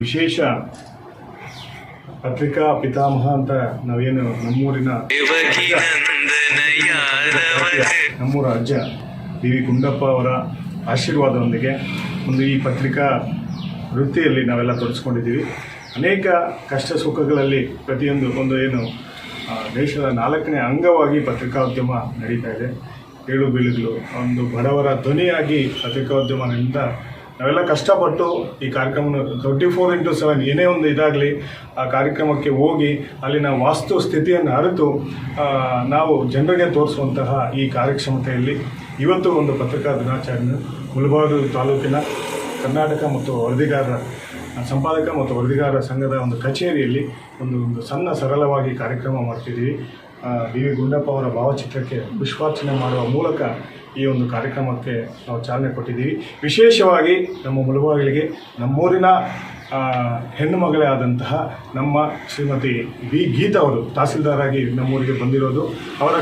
ವಿಶೇಷ ಪತ್ರಿಕಾ ಪಿತಾಮಹ ಅಂತ ನಾವೇನು ನಮ್ಮೂರಿನ ನಮ್ಮೂರ ಅಜ್ಜ ವಿ ಗುಂಡಪ್ಪ ಅವರ ಆಶೀರ್ವಾದದೊಂದಿಗೆ ಒಂದು ಈ ಪತ್ರಿಕಾ ವೃತ್ತಿಯಲ್ಲಿ ನಾವೆಲ್ಲ ತೊಡಸ್ಕೊಂಡಿದ್ದೀವಿ ಅನೇಕ ಕಷ್ಟ ಸುಖಗಳಲ್ಲಿ ಪ್ರತಿಯೊಂದು ಒಂದು ಏನು ದೇಶದ ನಾಲ್ಕನೇ ಅಂಗವಾಗಿ ಪತ್ರಿಕಾದ್ಯಮ ನಡೀತಾ ಇದೆ. ಏಳು ಬೀಳುಗಳು, ಒಂದು ಬಡವರ ಧ್ವನಿಯಾಗಿ ಪತ್ರಿಕೋದ್ಯಮದಿಂದ ನಾವೆಲ್ಲ ಕಷ್ಟಪಟ್ಟು ಈ ಕಾರ್ಯಕ್ರಮ ಟ್ವೆಂಟಿ ಫೋರ್ ಇಂಟು ಸೆವೆನ್ ಏನೇ ಒಂದು ಇದಾಗಲಿ, ಆ ಕಾರ್ಯಕ್ರಮಕ್ಕೆ ಹೋಗಿ ಅಲ್ಲಿನ ವಾಸ್ತು ಸ್ಥಿತಿಯನ್ನು ಅರಿತು ನಾವು ಜನರಿಗೆ ತೋರಿಸುವಂತಹ ಈ ಕಾರ್ಯಕ್ಷಮತೆಯಲ್ಲಿ ಇವತ್ತು ಒಂದು ಪತ್ರಿಕಾ ದಿನಾಚರಣೆ ಮುಳಬಾಗಿಲು ತಾಲೂಕಿನ ಕರ್ನಾಟಕ ಮತ್ತು ವರದಿಗಾರರ ಸಂಪಾದಕ ಮತ್ತು ವರದಿಗಾರರ ಸಂಘದ ಒಂದು ಕಚೇರಿಯಲ್ಲಿ ಒಂದು ಒಂದು ಸಣ್ಣ ಸರಳವಾಗಿ ಕಾರ್ಯಕ್ರಮ ಮಾಡ್ತಿದ್ದೀವಿ. D V. ಗುಂಡಪ್ಪ ಅವರ ಭಾವಚಿತ್ರಕ್ಕೆ ಪುಷ್ಪಾರ್ಚನೆ ಮಾಡುವ ಮೂಲಕ ಈ ಒಂದು ಕಾರ್ಯಕ್ರಮಕ್ಕೆ ನಾವು ಚಾಲನೆ ಕೊಟ್ಟಿದ್ದೀವಿ. ವಿಶೇಷವಾಗಿ ನಮ್ಮ ಮುಳುಬಾಗಿಲಿಗೆ ನಮ್ಮೂರಿನ ಹೆಣ್ಣುಮಗಳೇ ಹೆಣ್ಣು ಮಗಳೇ ಆದಂತಹ ನಮ್ಮ ಶ್ರೀಮತಿ ಬಿ ಗೀತಾ ಅವರು ತಹಸೀಲ್ದಾರಾಗಿ ನಮ್ಮೂರಿಗೆ ಬಂದಿರೋದು. ಅವರ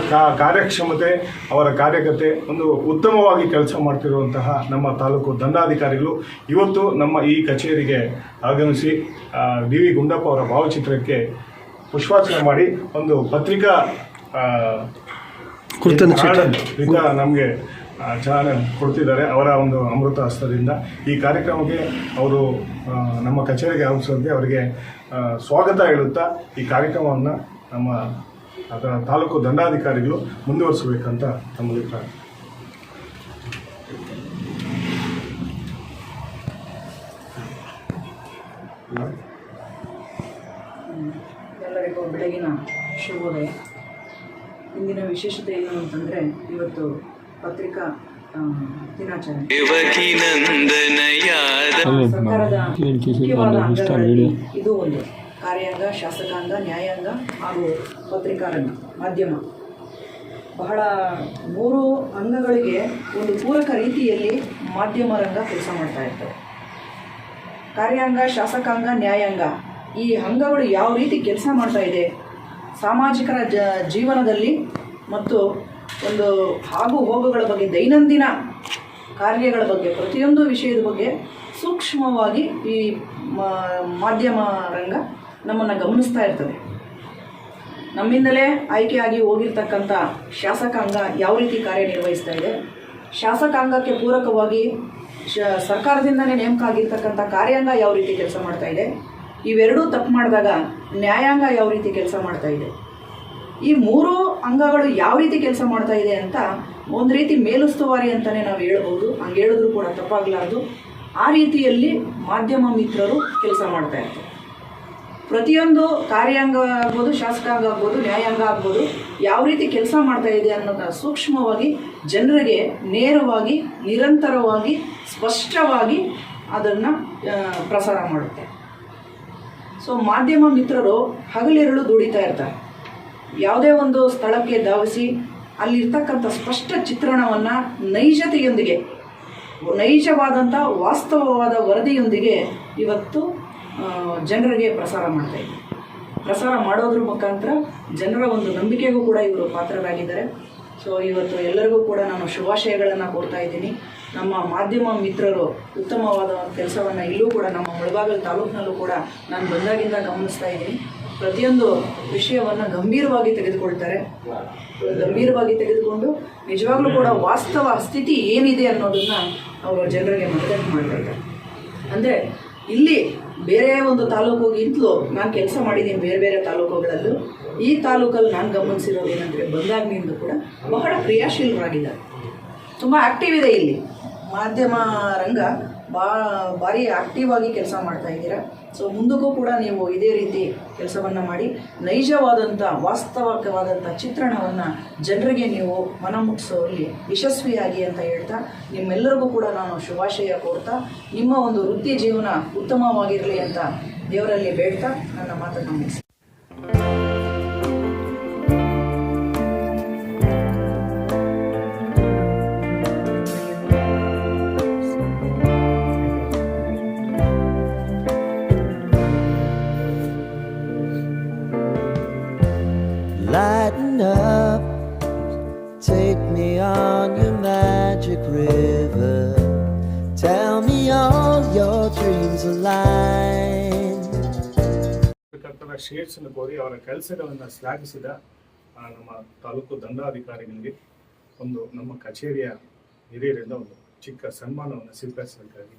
ಕಾರ್ಯಕ್ಷಮತೆ, ಅವರ ಕಾರ್ಯಕತೆ ಒಂದು ಉತ್ತಮವಾಗಿ ಕೆಲಸ ಮಾಡ್ತಿರುವಂತಹ ನಮ್ಮ ತಾಲೂಕು ದಂಡಾಧಿಕಾರಿಗಳು ಇವತ್ತು ನಮ್ಮ ಈ ಕಚೇರಿಗೆ ಆಗಮಿಸಿ ಡಿ ವಿ. ಗುಂಡಪ್ಪ ಅವರ ಭಾವಚಿತ್ರಕ್ಕೆ ಪುಷ್ಪಾರ್ಚನೆ ಮಾಡಿ ಒಂದು ಪತ್ರಿಕಾ ನಮಗೆ ಚಾಲನೆ ಕೊಡ್ತಿದ್ದಾರೆ ಅವರ ಒಂದು ಅಮೃತ ಹಸ್ತದಿಂದ ಈ ಕಾರ್ಯಕ್ರಮಕ್ಕೆ ಅವರು ನಮ್ಮ ಕಚೇರಿಗೆ ಆಗಮಿಸುವಂತೆ ಅವರಿಗೆ ಸ್ವಾಗತ ಹೇಳುತ್ತಾ ಈ ಕಾರ್ಯಕ್ರಮವನ್ನು ನಮ್ಮ ಅದರ ತಾಲೂಕು ದಂಡಾಧಿಕಾರಿಗಳು ಮುಂದುವರಿಸಬೇಕಂತ ತಮ್ಮಲ್ಲಿ ಪ್ರಾರ್ಥನೆ ಎಲ್ಲರಿಗೂ ಬೆಳಗಿನ ಶುಭೋದಯ. ಇಂದಿನ ವಿಶೇಷತೆ ಏನು ಅಂತಂದರೆ ಇವತ್ತು ಪತ್ರಿಕಾ ದಿನಾಚರಣೆ. ಸರ್ಕಾರದ ಮುಖ್ಯವಾದ ಅಂಗಗಳಲ್ಲಿ ಇದು ಒಂದು ಕಾರ್ಯಾಂಗ ಶಾಸಕಾಂಗ ನ್ಯಾಯಾಂಗ ಹಾಗೂ ಪತ್ರಿಕಾರಂಗ ಮಾಧ್ಯಮ. ಬಹಳ ಮೂರು ಅಂಗಗಳಿಗೆ ಒಂದು ಪೂರಕ ರೀತಿಯಲ್ಲಿ ಮಾಧ್ಯಮ ರಂಗ ಕೆಲಸ ಮಾಡ್ತಾ ಇರ್ತವೆ ಕಾರ್ಯಾಂಗ ಶಾಸಕಾಂಗ ನ್ಯಾಯಾಂಗ ಈ ಅಂಗಗಳು ಯಾವ ರೀತಿ ಕೆಲಸ ಮಾಡ್ತಾ ಇದೆ? ಸಾಮಾಜಿಕರ ಜ, ಜೀವನದಲ್ಲಿ ಮತ್ತು ಒಂದು ಆಗು ಹೋಗುಗಳ ಬಗ್ಗೆ, ದೈನಂದಿನ ಕಾರ್ಯಗಳ ಬಗ್ಗೆ, ಪ್ರತಿಯೊಂದು ವಿಷಯದ ಬಗ್ಗೆ ಸೂಕ್ಷ್ಮವಾಗಿ ಈ ಮಾಧ್ಯಮ ರಂಗ ನಮ್ಮನ್ನು ಗಮನಿಸ್ತಾ ಇರ್ತದೆ. ನಮ್ಮಿಂದಲೇ ಆಯ್ಕೆಯಾಗಿ ಹೋಗಿರ್ತಕ್ಕಂಥ ಶಾಸಕಾಂಗ ಯಾವ ರೀತಿ ಕಾರ್ಯನಿರ್ವಹಿಸ್ತಾ ಇದೆ? ಶಾಸಕಾಂಗಕ್ಕೆ ಪೂರಕವಾಗಿ ಶ ಸರ್ಕಾರದಿಂದಲೇ ನೇಮಕ ಆಗಿರ್ತಕ್ಕಂಥ ಕಾರ್ಯಾಂಗ ಯಾವ ರೀತಿ ಕೆಲಸ ಮಾಡ್ತಾ ಇದೆ? ಇವೆರಡೂ ತಪ್ಪು ಮಾಡಿದಾಗ ನ್ಯಾಯಾಂಗ ಯಾವ ರೀತಿ ಕೆಲಸ ಮಾಡ್ತಾ ಇದೆ? ಈ ಮೂರು ಅಂಗಗಳು ಯಾವ ರೀತಿ ಕೆಲಸ ಮಾಡ್ತಾ ಇದೆ ಅಂತ ಒಂದು ರೀತಿ ಮೇಲುಸ್ತುವಾರಿ ಅಂತಲೇ ನಾವು ಹೇಳ್ಬೋದು. ಹಂಗೆ ಹೇಳಿದ್ರು ಕೂಡ ತಪ್ಪಾಗಲಾರ್ದು. ಆ ರೀತಿಯಲ್ಲಿ ಮಾಧ್ಯಮ ಮಿತ್ರರು ಕೆಲಸ ಮಾಡ್ತಾ ಇರ್ತಾರೆ ಪ್ರತಿಯೊಂದು ಕಾರ್ಯಾಂಗ ಆಗ್ಬೋದು, ಶಾಸಕಾಂಗ ಆಗ್ಬೋದು, ನ್ಯಾಯಾಂಗ ಆಗ್ಬೋದು, ಯಾವ ರೀತಿ ಕೆಲಸ ಮಾಡ್ತಾ ಇದೆ ಅನ್ನೋದನ್ನ ಸೂಕ್ಷ್ಮವಾಗಿ ಜನರಿಗೆ ನೇರವಾಗಿ, ನಿರಂತರವಾಗಿ, ಸ್ಪಷ್ಟವಾಗಿ ಅದನ್ನು ಪ್ರಸಾರ ಮಾಡುತ್ತೆ. ಸೊ ಮಾಧ್ಯಮ ಮಿತ್ರರು ಹಗಲಿರುಳು ದುಡಿತಾ ಇರ್ತಾರೆ. ಯಾವುದೇ ಒಂದು ಸ್ಥಳಕ್ಕೆ ಧಾವಿಸಿ ಅಲ್ಲಿರ್ತಕ್ಕಂಥ ಸ್ಪಷ್ಟ ಚಿತ್ರಣವನ್ನು ನೈಜತೆಯೊಂದಿಗೆ, ನೈಜವಾದಂಥ ವಾಸ್ತವವಾದ ವರದಿಯೊಂದಿಗೆ ಇವತ್ತು ಜನರಿಗೆ ಪ್ರಸಾರ ಮಾಡ್ತಾ ಪ್ರಸಾರ ಮಾಡೋದ್ರ ಮುಖಾಂತರ ಜನರ ಒಂದು ನಂಬಿಕೆಗೂ ಕೂಡ ಇವರು ಪಾತ್ರರಾಗಿದ್ದಾರೆ. ಸೊ ಇವತ್ತು ಎಲ್ಲರಿಗೂ ಕೂಡ ನಾನು ಶುಭಾಶಯಗಳನ್ನು ಕೋರ್ತಾ ಇದ್ದೀನಿ. ನಮ್ಮ ಮಾಧ್ಯಮ ಮಿತ್ರರು ಉತ್ತಮವಾದ ಕೆಲಸವನ್ನು ಇಲ್ಲೂ ಕೂಡ ನಮ್ಮ ಮುಳಬಾಗಲ್ ತಾಲೂಕಿನಲ್ಲೂ ಕೂಡ ನಾನು ಬಂದಾಗಿಂದ ಗಮನಿಸ್ತಾ ಇದ್ದೀನಿ. ಪ್ರತಿಯೊಂದು ವಿಷಯವನ್ನು ಗಂಭೀರವಾಗಿ ತೆಗೆದುಕೊಳ್ತಾರೆ. ಗಂಭೀರವಾಗಿ ತೆಗೆದುಕೊಂಡು ನಿಜವಾಗ್ಲೂ ಕೂಡ ವಾಸ್ತವ ಸ್ಥಿತಿ ಏನಿದೆ ಅನ್ನೋದನ್ನು ಅವರು ಜನರಿಗೆ ಮನದಟ್ಟು ಮಾಡ್ತಾ ಇದ್ದಾರೆ. ಅಂದರೆ ಇಲ್ಲಿ ಬೇರೆ ಒಂದು ತಾಲೂಕುಗಿಂತಲೂ ನಾನು ಕೆಲಸ ಮಾಡಿದ್ದೀನಿ ಬೇರೆ ಬೇರೆ ತಾಲೂಕುಗಳಲ್ಲೂ. ಈ ತಾಲೂಕಲ್ಲಿ ನಾನು ಗಮನಿಸಿರೋದು ಏನಂದರೆ ಬಂದಾಗಿನಿಂದ ಕೂಡ ಬಹಳ ಕ್ರಿಯಾಶೀಲರಾಗಿದ್ದಾರೆ. ತುಂಬ ಆ್ಯಕ್ಟಿವ್ ಇದೆ ಇಲ್ಲಿ. ಮಾಧ್ಯಮ ರಂಗ ಬಾ, ಭಾರಿ ಆಕ್ಟಿವ್ ಆಗಿ ಕೆಲಸ ಮಾಡ್ತಾ ಇದ್ದೀರಾ. ಸೊ ಮುಂದಕ್ಕೂ ಕೂಡ ನೀವು ಇದೇ ರೀತಿ ಕೆಲಸವನ್ನು ಮಾಡಿ ನೈಜವಾದಂಥ ವಾಸ್ತವಿಕವಾದಂಥ ಚಿತ್ರಣವನ್ನು ಜನರಿಗೆ ನೀವು ಮನಮುಟ್ಟಿಸುವಲ್ಲಿ ಯಶಸ್ವಿಯಾಗಿ ಅಂತ ಹೇಳ್ತಾ, ನಿಮ್ಮೆಲ್ಲರಿಗೂ ಕೂಡ ನಾನು ಶುಭಾಶಯ ಕೋರ್ತಾ, ನಿಮ್ಮ ಒಂದು ವೃತ್ತಿ ಜೀವನ ಉತ್ತಮವಾಗಿರಲಿ ಅಂತ ದೇವರಲ್ಲಿ ಬೇಡ್ತಾ ನನ್ನ ಮಾತನ್ನು ಮುಗಿಸ್ತೀನಿ. ಶೇಡ್ಸನ್ನು ಕೋರಿ ಅವರ ಕೆಲಸಗಳನ್ನು ಶ್ಲಾಘಿಸಿದ ನಮ್ಮ ತಾಲೂಕು ದಂಡಾಧಿಕಾರಿಗಳಿಗೆ ಒಂದು ನಮ್ಮ ಕಚೇರಿಯ ಹಿರಿಯರಿಂದ ಒಂದು ಚಿಕ್ಕ ಸನ್ಮಾನವನ್ನು ಸ್ವೀಕರಿಸಬೇಕಾಗಿ